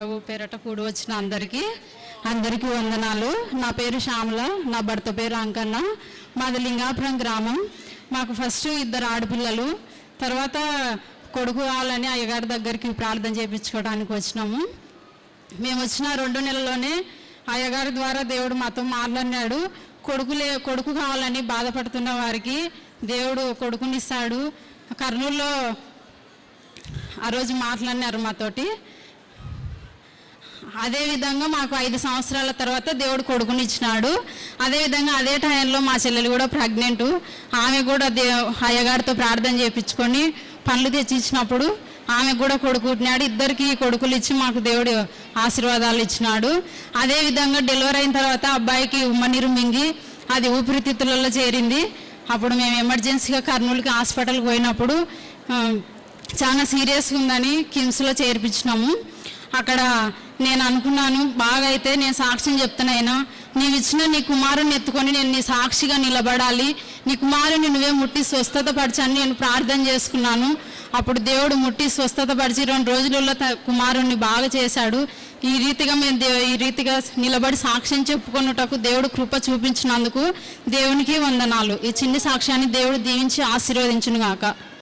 ప్రభు పేరట కూడి వచ్చిన అందరికీ అందరికీ వందనాలు. నా పేరు శ్యామల నా భర్త పేరు అంకన్న. మాది లింగాపురం గ్రామం. మాకు ఫస్ట్ ఇద్దరు ఆడపిల్లలు. తర్వాత కొడుకు కావాలని అయ్యగారి దగ్గరికి ప్రార్థన చేయించుకోవడానికి వచ్చినాము. మేము వచ్చిన రెండు నెలల్లోనే అయ్యగారి ద్వారా దేవుడు మాతో మాట్లాడినాడు. కొడుకులే కొడుకు కావాలని బాధపడుతున్న వారికి దేవుడు కొడుకునిస్తాడు. కర్నూలులో ఆ రోజు మాట్లాడినారు మాతోటి. అదే విధంగా మాకు ఐదు సంవత్సరాల తర్వాత దేవుడు కొడుకుని ఇచ్చినాడు అదే విధంగా అదే టైంలో మా చెల్లెలు కూడా ప్రెగ్నెంట్. ఆమె కూడా దే అయ్యగారితో ప్రార్థన చేయించుకొని పనులు తెచ్చి ఇచ్చినప్పుడు ఆమె కూడా కొడుకున్నాడు ఇద్దరికి కొడుకులు ఇచ్చి మాకు దేవుడు ఆశీర్వాదాలు ఇచ్చినాడు. అదే విధంగా డెలివరీ అయిన తర్వాత అబ్బాయికి ఉమ్మనీరు మింగి అది ఊపిరితిత్తులలో చేరింది. అప్పుడు మేము ఎమర్జెన్సీగా కర్నూలుకి హాస్పిటల్కి పోయినప్పుడు చాలా సీరియస్గా ఉందని కిమ్స్లో చేర్పించినాము. అక్కడ నేను అనుకున్నాను బాగా అయితే నేను సాక్ష్యం చెప్తున్నాయినా నీవు ఇచ్చిన నీ కుమారుని ఎత్తుకొని నేను నీ సాక్షిగా నిలబడాలి. నీ కుమారుని నువ్వే ముట్టి స్వస్థత పరిచని నేను ప్రార్థన చేసుకున్నాను. అప్పుడు దేవుడు ముట్టి స్వస్థత పరిచి రెండు రోజులలో త- కుమారుణ్ణి బాగా చేశాడు. ఈ రీతిగా మేము దే- ఈ రీతిగా నిలబడి సాక్ష్యం చెప్పుకొనుటకు దేవుడు కృప చూపించినందుకు దేవునికి వందనాలు. ఈ చిన్ని సాక్ష్యాన్ని దేవుడు దీవించి ఆశీర్వదించును గాక